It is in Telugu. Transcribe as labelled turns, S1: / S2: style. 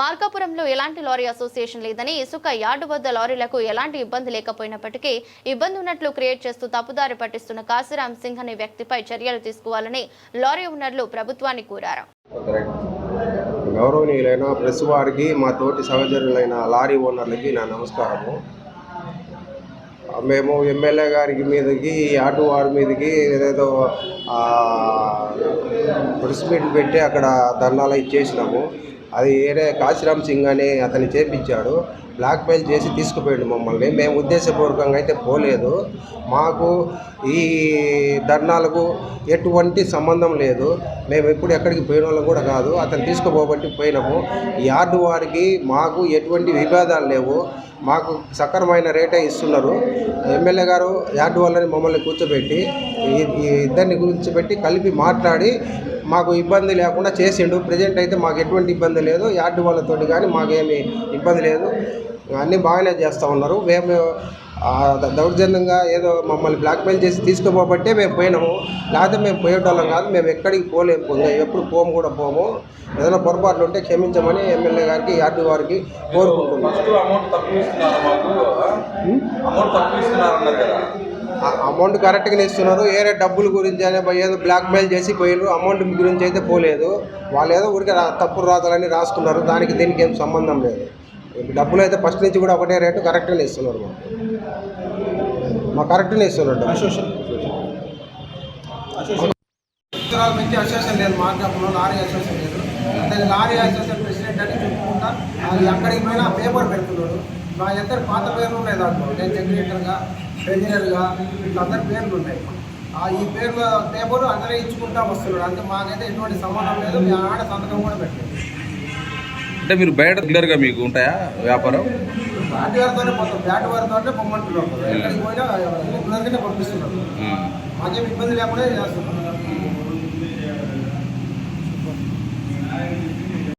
S1: మార్కాపురంలో ఎలాంటి లారీ అసోసియేషన్ లేదని ఇసుక యార్డు వద్ద లారీలకు ఎలాంటి ఇబ్బంది లేకపోయినప్పటికీ ఇబ్బంది ఉన్నట్లు క్రియేట్ చేస్తూ తప్పుదారి పట్టిస్తున్న కాశీరామ్ సింగ్ అనే వ్యక్తిపై చర్యలు తీసుకోవాలని లారీ ఓనర్లు ప్రభుత్వాన్ని కోరారు.
S2: గౌరవనీయులైన ప్రెస్ వారికి మా తోటి సహచరులైన లారీ ఓనర్లకి నా నమస్కారము. మేము ఎమ్మెల్యే గారికి మీదకి ఆటో వారి మీదకి ఏదేదో ప్రెస్ మీట్ పెట్టి అక్కడ ధర్నాలు ఇచ్చేసినాము. అది వేరే కాశీరామ్ సింగ్ అని అతన్ని చేపించాడు. బ్లాక్మెయిల్ చేసి తీసుకుపోయాడు మమ్మల్ని. మేము ఉద్దేశపూర్వకంగా అయితే పోలేదు. మాకు ఈ ధర్నాలకు ఎటువంటి సంబంధం లేదు. మేము ఎప్పుడు ఎక్కడికి పోయిన వాళ్ళం కూడా కాదు. అతను తీసుకుపోబట్టి పోయినాము. ఈ యార్డు వారికి మాకు ఎటువంటి విభేదాలు లేవు. మాకు సక్రమైన రేటే ఇస్తున్నారు. ఎమ్మెల్యే గారు యార్డు వాళ్ళని మమ్మల్ని కూర్చోబెట్టి ఈ ఈ ఇద్దరిని కూర్చోబెట్టి కలిపి మాట్లాడి మాకు ఇబ్బంది లేకుండా చేసిండు. ప్రజెంట్ అయితే మాకు ఎటువంటి ఇబ్బంది లేదు. యార్డు వాళ్ళతోటి కానీ మాకేమి ఇబ్బంది లేదు. అన్నీ బాగానే చేస్తూ ఉన్నారు. మేము దౌర్జన్యంగా ఏదో మమ్మల్ని బ్లాక్మెయిల్ చేసి తీసుకుపోబట్టే మేము పోయినాము. లేకపోతే మేము పోయేటోళ్ళం కాదు. మేము ఎక్కడికి పోలేము ఎప్పుడు పోము కూడా పోము. ఏదైనా పొరపాట్లు ఉంటే క్షమించమని ఎమ్మెల్యే గారికి యార్డు వారికి కోరుకుంటున్నాం.
S3: ఫస్ట్ అమౌంట్ తక్కువ ఇస్తున్నారు మాకు
S2: కరెక్ట్గానే ఇస్తున్నారు. వేరే డబ్బుల గురించి అనే ఏదో బ్లాక్మెయిల్ చేసి పోయారు అమౌంట్ గురించి అయితే పోలేదు. వాళ్ళు ఏదో ఊరికే తప్పుడు రాతలని రాసుకున్నారు. దానికి దీనికి ఏం సంబంధం లేదు. డబ్బులు అయితే ఫస్ట్ నుంచి కూడా ఒకటే రేటు కరెక్ట్గానే ఇస్తున్నారు మాకు. మా కరెక్ట్గానే ఇస్తున్నారు
S4: ఉత్తరాల నుంచి అసోసియేషన్ లేదు. మార్గంలో లారీ అసోసియేషన్ లేదు. అతను లారీ అసోసియేషన్ ప్రెసిడెంట్ అని చెప్పుకుంటా. అది అక్కడికి పోయినా పేపర్ పెడుతున్నాడు. మా ఇద్దరు పాత పేర్లు ఉన్నాయి దాంట్లో. నేను సెక్రటరీగా ట్రెజరర్గా ఇట్లా అందరి పేర్లు ఉన్నాయి. ఆ ఈ పేర్ల పేపర్ అందరే ఇచ్చుకుంటా వస్తున్నాడు అంటే మాకైతే ఎటువంటి సంబంధం లేదు. మీ ఆడ సంతకం కూడా పెట్టలేదు.
S3: అంటే మీరు బయట రెగ్యులర్గా మీకు ఉంటాయా వ్యాపారం?
S4: బ్యాట్ వారితోనే మొత్తం బ్యాట్ వారితోనే పొమ్మంటున్నారు. ఎక్కడికి పోయినా రెగ్యులర్గానే పంపిస్తున్నారు. మాకేం ఇబ్బంది లేకుండా చేస్తున్నారు.